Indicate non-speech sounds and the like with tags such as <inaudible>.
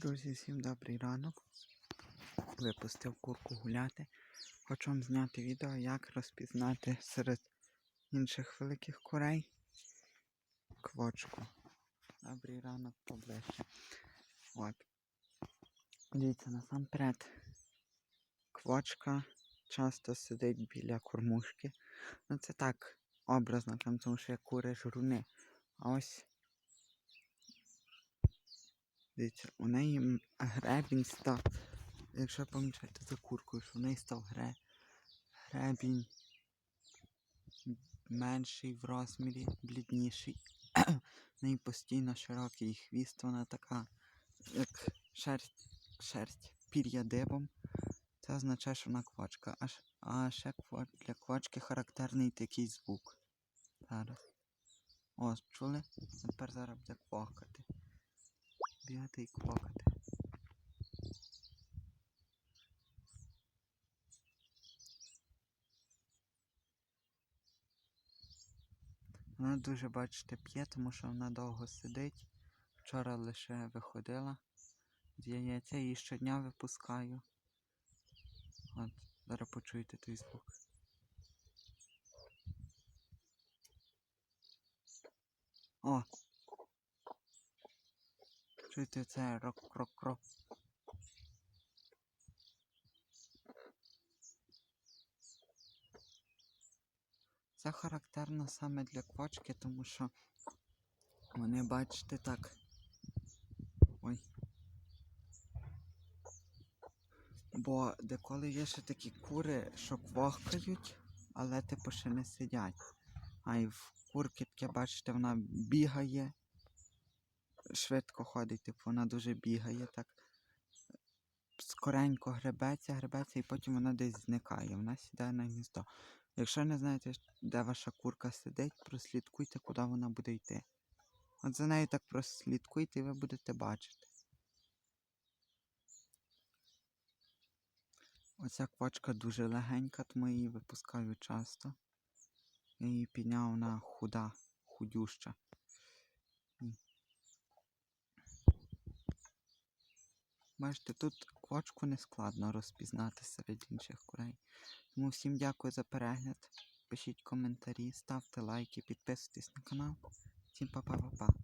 Друзі, всім добрий ранок. Випустив курку гуляти. Хочу вам зняти відео, як розпізнати серед інших великих курей квочку. Добрий ранок поближче. От. Дивіться, насамперед. Квочка часто сидить біля кормушки. Ну це так, образно, там, тому що є кури жруни. А ось Дивіться, у неї гребінь став. Якщо пам'ятаєте за куркою, що в неї став гре... гребінь менший в розмірі, блідніший. <clears throat> В неї постійно широкий хвіст, вона така, як шерсть, шерсть пір'я дибом. Це означає, що вона квочка. А, а ще для квочки характерний такий звук. Зараз. О, чули? Тепер зараз буде квокати бігати і квакати. Вона дуже, бачите, п'є, тому що вона довго сидить. Вчора лише виходила з яєця і щодня випускаю. От, зараз почуєте той звук. О! Чуєте це рок-крок-крок. Це характерно саме для квочки, тому що вони, бачите, так. Ой. Бо деколи є ще такі кури, що квохкають, але типу ще не сидять. А й в курки таке, бачите, вона бігає, швидко ходить, типу вона дуже бігає так. Скоренько гребеться, гребеться і потім вона десь зникає. Вона сідає на гніздо. Якщо не знаєте, де ваша курка сидить, прослідкуйте, куди вона буде йти. От за нею так прослідкуйте і ви будете бачити. Оця квочка дуже легенька, тому я її випускаю часто. Я її підняв вона худа, худюща. Бачите, тут квочку не складно розпізнати серед інших курей. Тому всім дякую за перегляд. Пишіть коментарі, ставте лайки, підписуйтесь на канал. Всім па-па-па-па.